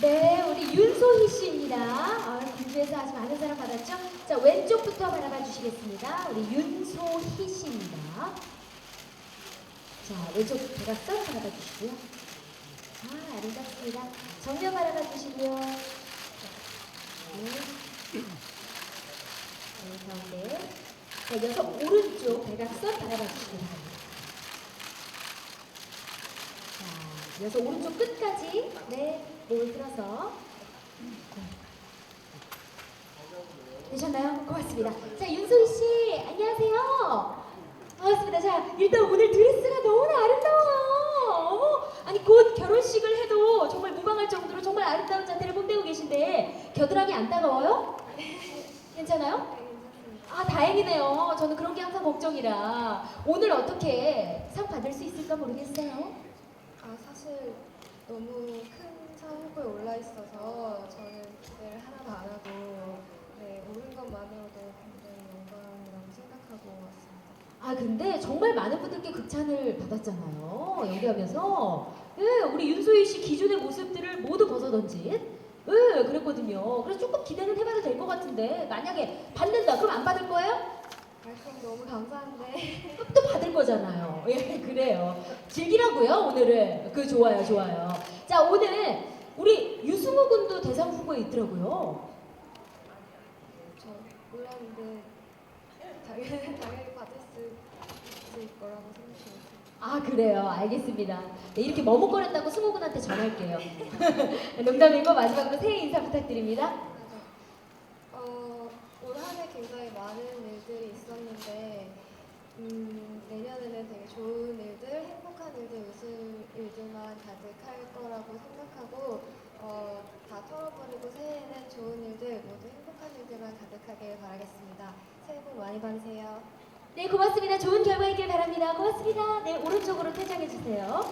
네, 우리 윤소희 씨입니다. 아, 김주에서 아주 많은 사랑 받았죠? 자, 왼쪽부터 바라봐 주시겠습니다. 우리 윤소희 씨입니다. 자, 왼쪽 대각선 바라봐 주시고요. 아, 아름답습니다. 정면 바라봐 주시고요. 네. 네, 가운데. 자, 이어서 오른쪽 대각선 바라봐 주시기 바랍니다. 자, 이어서 오른쪽 끝까지 네 몸을 들어서 네. 되셨나요? 고맙습니다. 자 윤소희 씨 안녕하세요. 반갑습니다. 자 일단 오늘 드레스가 너무나 아름다워요. 어머, 아니 곧 결혼식을 해도 정말 무방할 정도로 정말 아름다운 자태를 뽐내고 계신데 겨드랑이 안 따가워요? 괜찮아요? 아 다행이네요. 저는 그런 게 항상 걱정이라 오늘 어떻게 상 받을 수 있을까 모르겠어요. 아 사실 너무 큰 상 후보에 올라 있어서 저는 기대를 하나도 안 하고 네 오른 것만으로도 굉장히 영광이라고 생각하고 왔습니다. 아 근데 정말 많은 분들께 극찬을 받았잖아요. 연기하면서 예, 우리 윤소희 씨 기존의 모습들을 모두 벗어던진 예, 그랬거든요. 그래서 조금 기대는 해봐도 될 것 같은데 만약에 받는다 그럼 안 받을 거예요? 말씀 너무 감사한데 그럼 또 받을 거잖아요. 예, 그래요. 즐기라고요 오늘은. 그 좋아요, 좋아요. 자 오늘 우리 유승우 군도 대상 후보에 있더라고요. 저 몰랐는데 당연히 당연히 받을 수 있을 거라고 생각했어요. 아 그래요 알겠습니다 네, 이렇게 머뭇거렸다고 승호군한테 전할게요 농담이고 마지막으로 새해 인사 부탁드립니다. 어, 올 한 해 굉장히 많은 일들이 있었는데 음, 내년에는 되게 좋은 일들, 행복한 일들, 웃을 일들만 가득할 거라고 생각하고 어, 다 털어버리고 새해에는 좋은 일들, 모두 행복한 일들만 가득하길 바라겠습니다. 새해 복 많이 받으세요. 네 고맙습니다. 좋은 결과 있길 바랍니다. 고맙습니다. 네 오른쪽으로 퇴장해 주세요